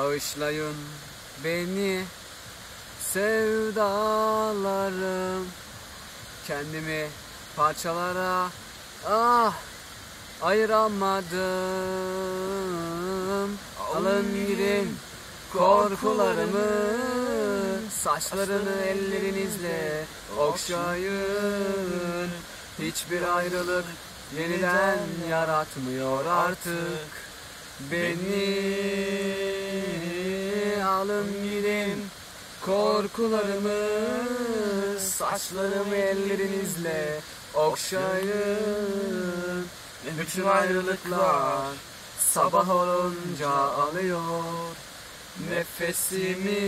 Bağışlayın beni sevdalarım. Kendimi parçalara ah ayıramadım. Alın gidin korkularımı Saçlarını ellerinizle okşayın. Hiçbir ayrılık yeniden yaratmıyor artık. Beni alın gidin korkularımı Saçlarımı ellerinizle okşayın. Bütün ayrılıklar sabah olunca alıyor. Nefesimi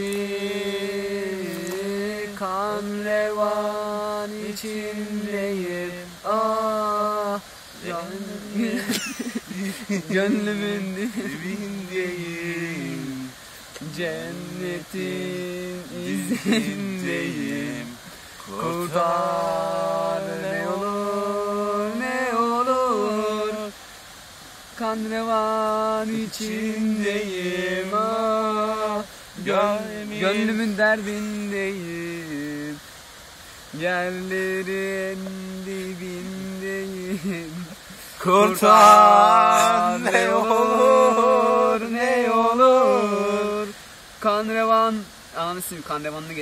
kan revan içindeyim. Ah gönlümün, dibindeyim Cennetin izindeyim. Kurtar ne olur ne olur. Kan revan içindeyim ah. Gönlümün, gönlümün derdindeyim. Yerlerin dibindeyim. Kurtar ne olur Kan revan. Anasını kan revanını geç